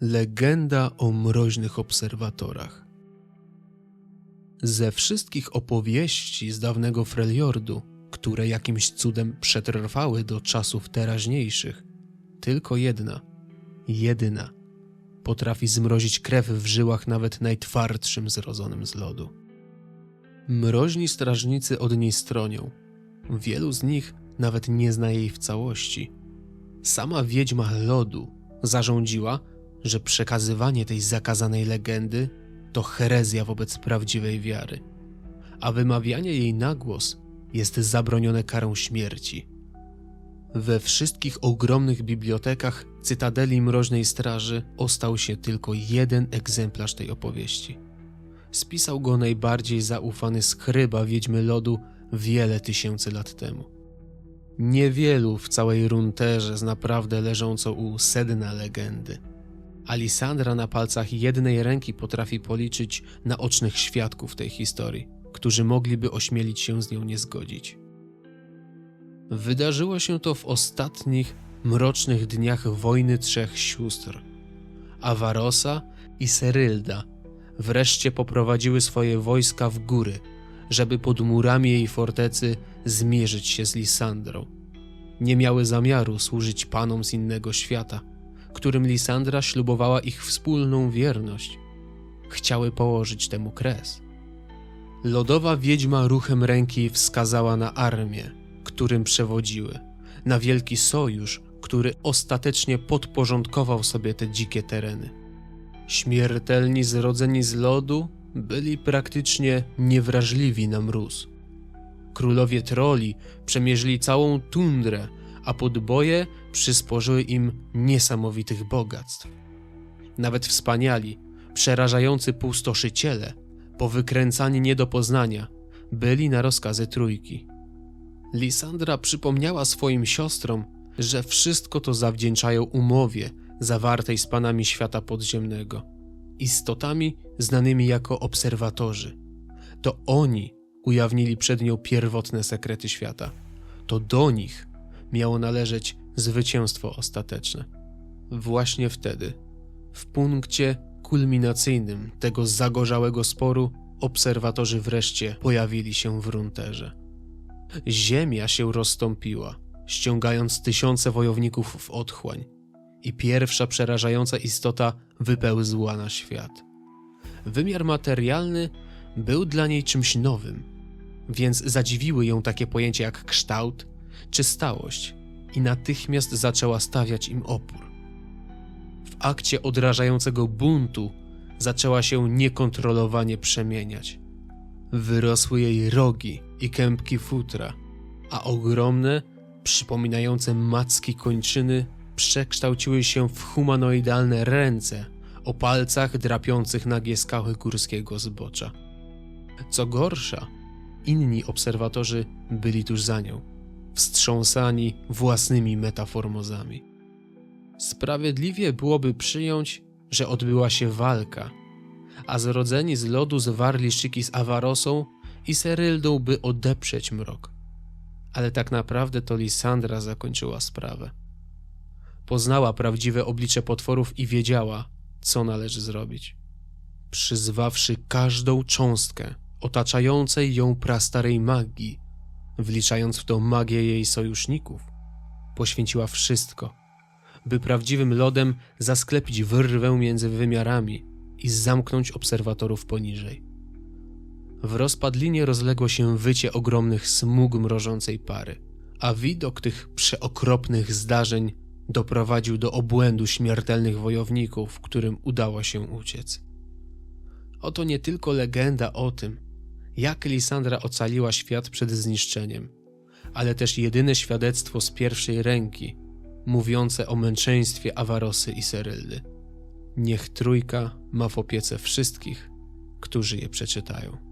Legenda o mroźnych obserwatorach. Ze wszystkich opowieści z dawnego Freljordu, które jakimś cudem przetrwały do czasów teraźniejszych, tylko jedna, jedyna, potrafi zmrozić krew w żyłach nawet najtwardszym zrodzonym z lodu. Mroźni strażnicy od niej stronią. Wielu z nich nawet nie zna jej w całości. Sama wiedźma lodu zarządziła, że przekazywanie tej zakazanej legendy to herezja wobec prawdziwej wiary, a wymawianie jej na głos jest zabronione karą śmierci. We wszystkich ogromnych bibliotekach Cytadeli Mroźnej Straży ostał się tylko jeden egzemplarz tej opowieści. Spisał go najbardziej zaufany skryba Wiedźmy Lodu wiele tysięcy lat temu. Niewielu w całej runterze zna prawdę leżącą u sedna legendy. Alisandra na palcach jednej ręki potrafi policzyć naocznych świadków tej historii, którzy mogliby ośmielić się z nią nie zgodzić. Wydarzyło się to w ostatnich, mrocznych dniach wojny trzech sióstr. Avarosa i Serylda wreszcie poprowadziły swoje wojska w góry, żeby pod murami jej fortecy zmierzyć się z Lisandrą. Nie miały zamiaru służyć panom z innego świata, którym Lisandra ślubowała ich wspólną wierność. Chciały położyć temu kres. Lodowa wiedźma ruchem ręki wskazała na armię, którym przewodziły, na wielki sojusz, który ostatecznie podporządkował sobie te dzikie tereny. Śmiertelni zrodzeni z lodu byli praktycznie niewrażliwi na mróz. Królowie troli przemierzyli całą tundrę, a podboje przysporzyły im niesamowitych bogactw. Nawet wspaniali, przerażający pustoszyciele, powykręcani nie do poznania, byli na rozkazy trójki. Lisandra przypomniała swoim siostrom, że wszystko to zawdzięczają umowie zawartej z panami świata podziemnego, istotami znanymi jako obserwatorzy. To oni ujawnili przed nią pierwotne sekrety świata. To do nich miało należeć zwycięstwo ostateczne. Właśnie wtedy, w punkcie kulminacyjnym tego zagorzałego sporu, obserwatorzy wreszcie pojawili się w runterze. Ziemia się rozstąpiła, ściągając tysiące wojowników w otchłań, i pierwsza przerażająca istota wypełzła na świat. Wymiar materialny był dla niej czymś nowym, więc zadziwiły ją takie pojęcia jak kształt czy stałość i natychmiast zaczęła stawiać im opór. W akcie odrażającego buntu zaczęła się niekontrolowanie przemieniać. Wyrosły jej rogi i kępki futra, a ogromne, przypominające macki kończyny przekształciły się w humanoidalne ręce o palcach drapiących nagie skały górskiego zbocza. Co gorsza, inni obserwatorzy byli tuż za nią, wstrząsani własnymi metaformozami. Sprawiedliwie byłoby przyjąć, że odbyła się walka, a zrodzeni z lodu zwarli szyki z Awarosą i Seryldą, by odeprzeć mrok. Ale tak naprawdę to Lisandra zakończyła sprawę. Poznała prawdziwe oblicze potworów i wiedziała, co należy zrobić. Przyzwawszy każdą cząstkę otaczającej ją prastarej magii, wliczając w to magię jej sojuszników, poświęciła wszystko, by prawdziwym lodem zasklepić wyrwę między wymiarami i zamknąć obserwatorów poniżej. W rozpadlinie rozległo się wycie ogromnych smug mrożącej pary, a widok tych przeokropnych zdarzeń doprowadził do obłędu śmiertelnych wojowników, którym udało się uciec. Oto nie tylko legenda o tym, jak Lisandra ocaliła świat przed zniszczeniem, ale też jedyne świadectwo z pierwszej ręki, mówiące o męczeństwie Awarosy i Seryldy. Niech trójka ma w opiece wszystkich, którzy je przeczytają.